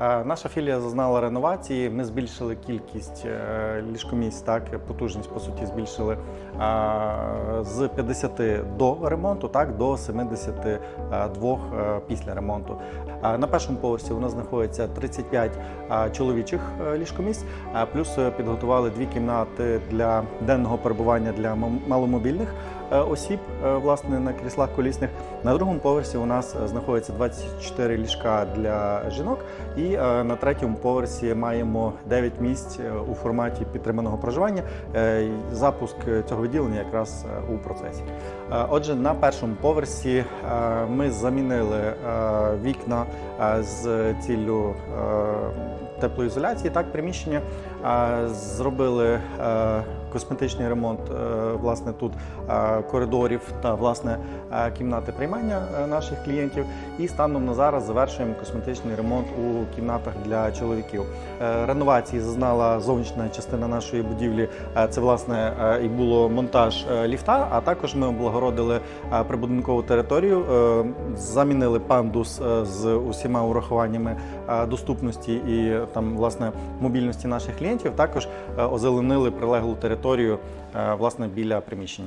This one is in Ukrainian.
Е, Наша філія зазнала реновації. Ми збільшили кількість е, ліжкомісць, так потужність по суті збільшили е, з 50 до ремонту, так до 72 е, після ремонту. На першому поверсі у нас знаходиться 35 е, чоловічих ліжкомісць, плюс підготували дві кімнати для денного перебування для маломобільних осіб, власне, на кріслах колісних. На другому поверсі у нас знаходиться 24 ліжка для жінок, і е, на третьому поверсі маємо 9 місць е, у форматі підтриманого проживання. Е, Запуск цього відділення якраз у процесі. Отже, на першому поверсі ми замінили вікна з ціллю теплоізоляції, так приміщення. Зробили косметичний ремонт власне тут коридорів та власне кімнати приймання наших клієнтів. І станом на зараз завершуємо косметичний ремонт у кімнатах для чоловіків. Е, Реновації зазнала зовнішня частина нашої будівлі. Е, Це власне е, і було монтаж ліфта. А також ми облагородили прибудинкову територію, замінили пандус з усіма урахуваннями доступності і там власне мобільності наших клієнтів. Також озеленили прилеглу територію власне біля приміщення.